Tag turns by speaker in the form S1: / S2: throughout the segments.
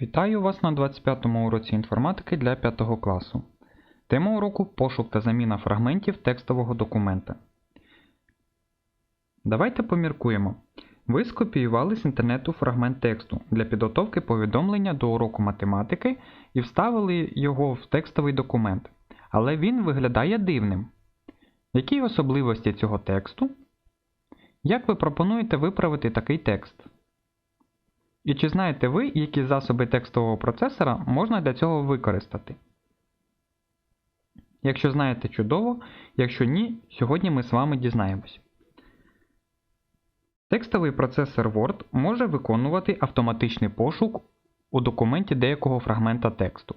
S1: Вітаю вас на 25-му уроці інформатики для 5 класу. Тема уроку пошук та заміна фрагментів текстового документа. Давайте поміркуємо. Ви скопіювали з інтернету фрагмент тексту для підготовки повідомлення до уроку математики і вставили його в текстовий документ. Але він виглядає дивним. Які особливості цього тексту? Як ви пропонуєте виправити такий текст? І чи знаєте ви, які засоби текстового процесора можна для цього використати? Якщо знаєте чудово, якщо ні, сьогодні ми з вами дізнаємось. Текстовий процесор Word може виконувати автоматичний пошук у документі деякого фрагмента тексту.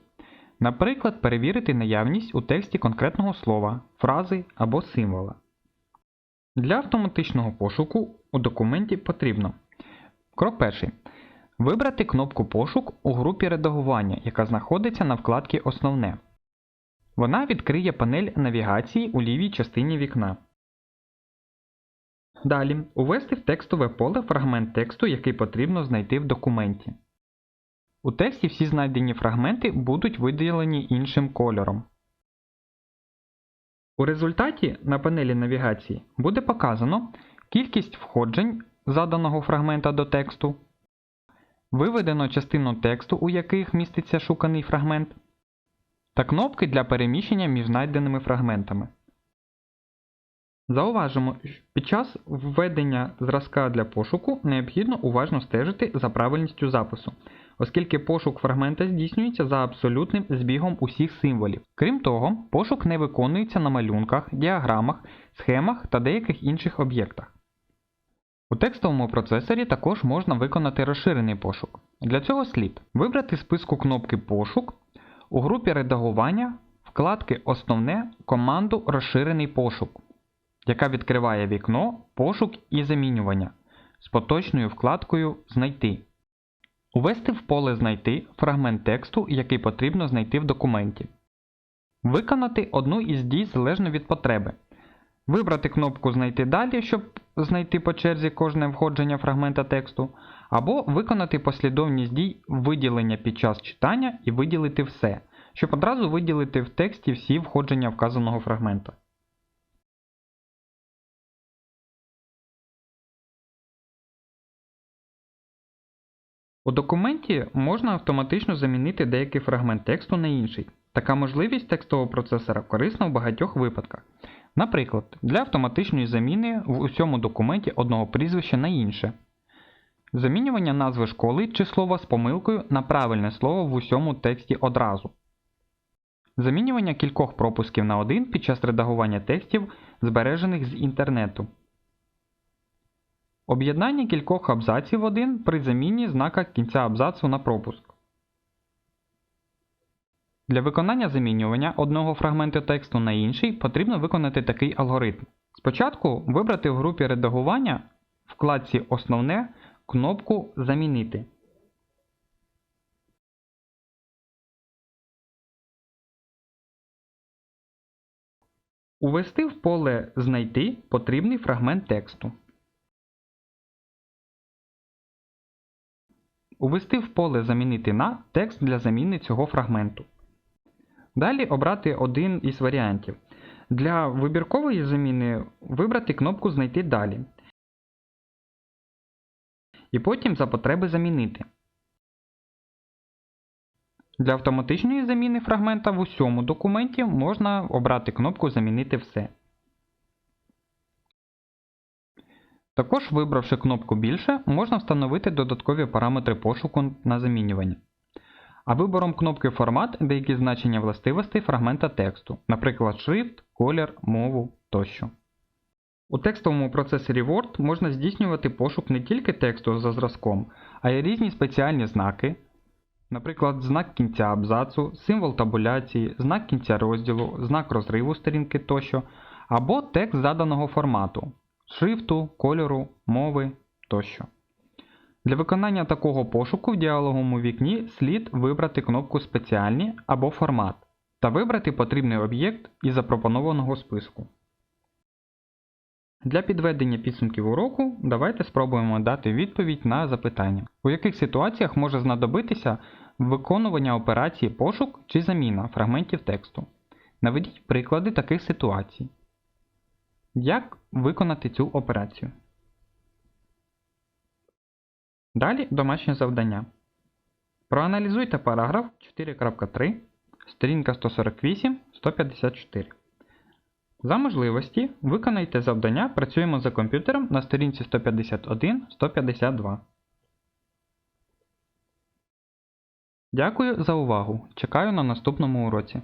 S1: Наприклад, перевірити наявність у тексті конкретного слова, фрази або символа. Для автоматичного пошуку у документі потрібно. Крок перший. Вибрати кнопку Пошук у групі редагування, яка знаходиться на вкладці Основне. Вона відкриє панель навігації у лівій частині вікна. Далі увести в текстове поле фрагмент тексту, який потрібно знайти в документі. У тексті всі знайдені фрагменти будуть виділені іншим кольором. У результаті на панелі навігації буде показано кількість входжень заданого фрагмента до тексту, виведено частину тексту, у яких міститься шуканий фрагмент, та кнопки для переміщення між знайденими фрагментами. Зауважимо, що під час введення зразка для пошуку необхідно уважно стежити за правильністю запису, оскільки пошук фрагмента здійснюється за абсолютним збігом усіх символів. Крім того, пошук не виконується на малюнках, діаграмах, схемах та деяких інших об'єктах. У текстовому процесорі також можна виконати розширений пошук. Для цього слід вибрати списку кнопки Пошук у групі редагування вкладки Основне команду Розширений пошук, яка відкриває вікно Пошук і замінювання з поточною вкладкою Знайти. Увести в поле Знайти фрагмент тексту, який потрібно знайти в документі. Виконати одну із дій залежно від потреби. Вибрати кнопку Знайти далі, щоб знайти по черзі кожне входження фрагмента тексту, або виконати послідовність дій виділення під час читання і виділити все, щоб одразу виділити в тексті всі входження вказаного фрагмента. У документі можна автоматично замінити деякий фрагмент тексту на інший. Така можливість текстового процесора корисна в багатьох випадках. Наприклад, для автоматичної заміни в усьому документі одного прізвища на інше. Замінювання назви школи чи слова з помилкою на правильне слово в усьому тексті одразу. Замінювання кількох пропусків на один під час редагування текстів, збережених з інтернету. Об'єднання кількох абзаців в один при заміні знака кінця абзацу на пропуск. Для виконання замінювання одного фрагменту тексту на інший потрібно виконати такий алгоритм. Спочатку вибрати в групі редагування в вкладці Основне кнопку Замінити. Увести в поле Знайти потрібний фрагмент тексту. Увести в поле Замінити на текст для заміни цього фрагменту. Далі обрати один із варіантів. Для вибіркової заміни вибрати кнопку Знайти далі. І потім за потреби замінити. Для автоматичної заміни фрагмента в усьому документі можна обрати кнопку Замінити все. Також, вибравши кнопку Більше, можна встановити додаткові параметри пошуку на замінювання. А вибором кнопки Формат деякі значення властивостей фрагмента тексту, наприклад, шрифт, колір, мову тощо. У текстовому процесорі Word можна здійснювати пошук не тільки тексту за зразком, а й різні спеціальні знаки, наприклад, знак кінця абзацу, символ табуляції, знак кінця розділу, знак розриву сторінки тощо, або текст заданого формату шрифту, кольору, мови тощо. Для виконання такого пошуку в діалоговому вікні слід вибрати кнопку Спеціальні або Формат та вибрати потрібний об'єкт із запропонованого списку. Для підведення підсумків уроку давайте спробуємо дати відповідь на запитання, у яких ситуаціях може знадобитися виконування операції пошук чи заміна фрагментів тексту. Наведіть приклади таких ситуацій. Як виконати цю операцію? Далі домашнє завдання. Проаналізуйте параграф 4.3, сторінка 148-154. За можливості виконайте завдання Працюємо за комп'ютером на сторінці 151-152. Дякую за увагу. Чекаю на наступному уроці.